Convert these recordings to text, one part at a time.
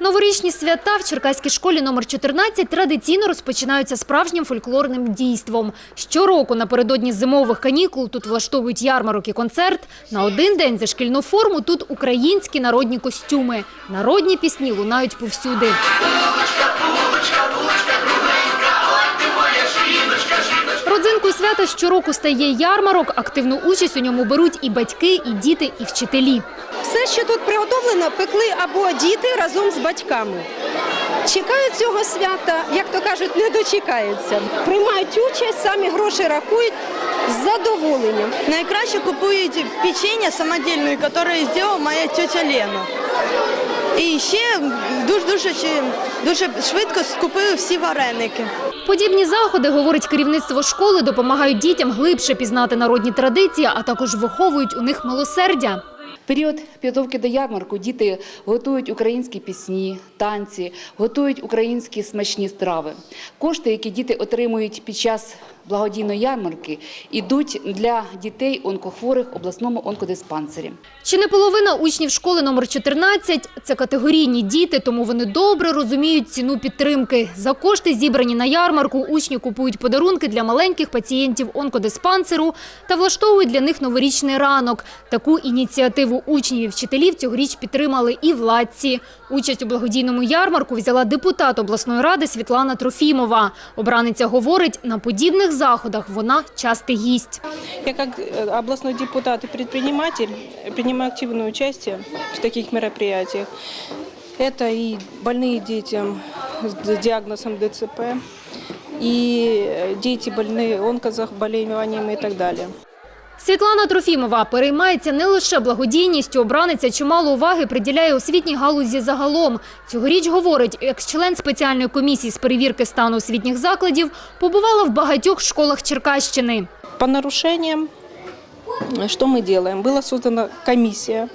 Новорічні свята в Черкаській школі номер 14 традиційно розпочинаються справжнім фольклорним дійством. Щороку напередодні зимових канікул тут влаштовують ярмарок і концерт. На один день за шкільну форму тут українські народні костюми. Народні пісні лунають повсюди. Родзинкою свята щороку стає ярмарок. Активну участь у ньому беруть і батьки, і діти, і вчителі. Все, що тут приготовлено, пекли або діти разом з батьками. Чекають цього свята, як то кажуть, не дочекаються. Приймають участь, самі гроші рахують з задоволенням. Найкраще купують печення самодільне, яке зробила моя тетя Лена. І ще дуже дуже дуже швидко скупили всі вареники. Подібні заходи, говорить керівництво школи, допомагають дітям глибше пізнати народні традиції, а також виховують у них милосердя. Період підготовки до ярмарку діти готують українські пісні, танці, готують українські смачні страви. Кошти, які діти отримують під час благодійної ярмарки, йдуть для дітей онкохворих в обласному онкодиспансері. Чи не половина учнів школи номер 14 – це категорійні діти, тому вони добре розуміють ціну підтримки. За кошти, зібрані на ярмарку, учні купують подарунки для маленьких пацієнтів онкодиспансеру та влаштовують для них новорічний ранок. Таку ініціативу учнів і вчителів цьогоріч підтримали і владці. Участь у благодійному ярмарку взяла депутат обласної ради Світлана Трофімова. Обраниця говорить, на подібних заходах вона частий гість. Я как э, областной депутат и предприниматель принимаю активное участие в таких мероприятиях. Это и больные детям с диагнозом ДЦП, и э, дети больные онкозаболеваниями и так далее. Світлана Трофімова переймається не лише благодійністю, обраниця чимало уваги приділяє освітній галузі загалом. Цьогоріч, говорить, як член спеціальної комісії з перевірки стану освітніх закладів, побувала в багатьох школах Черкащини. По нарушениям, э, что мы делаем? Была создана комиссия,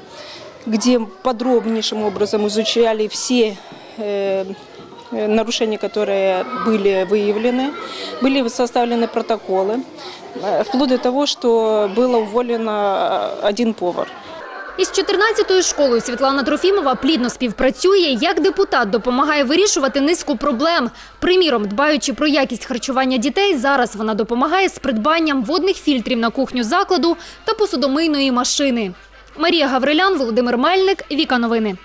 где подробнейшим образом изучали все э, э, нарушения, которые были выявлены. Были составлены протоколы, э, вплоть до того, что было уволено э, один повар. Із 14-ю школою Світлана Трофімова плідно співпрацює. Як депутат допомагає вирішувати низку проблем. Приміром, дбаючи про якість харчування дітей, зараз вона допомагає з придбанням водних фільтрів на кухню закладу та посудомийної машини. Марія Гаврилян, Володимир Мельник, Віка Новини.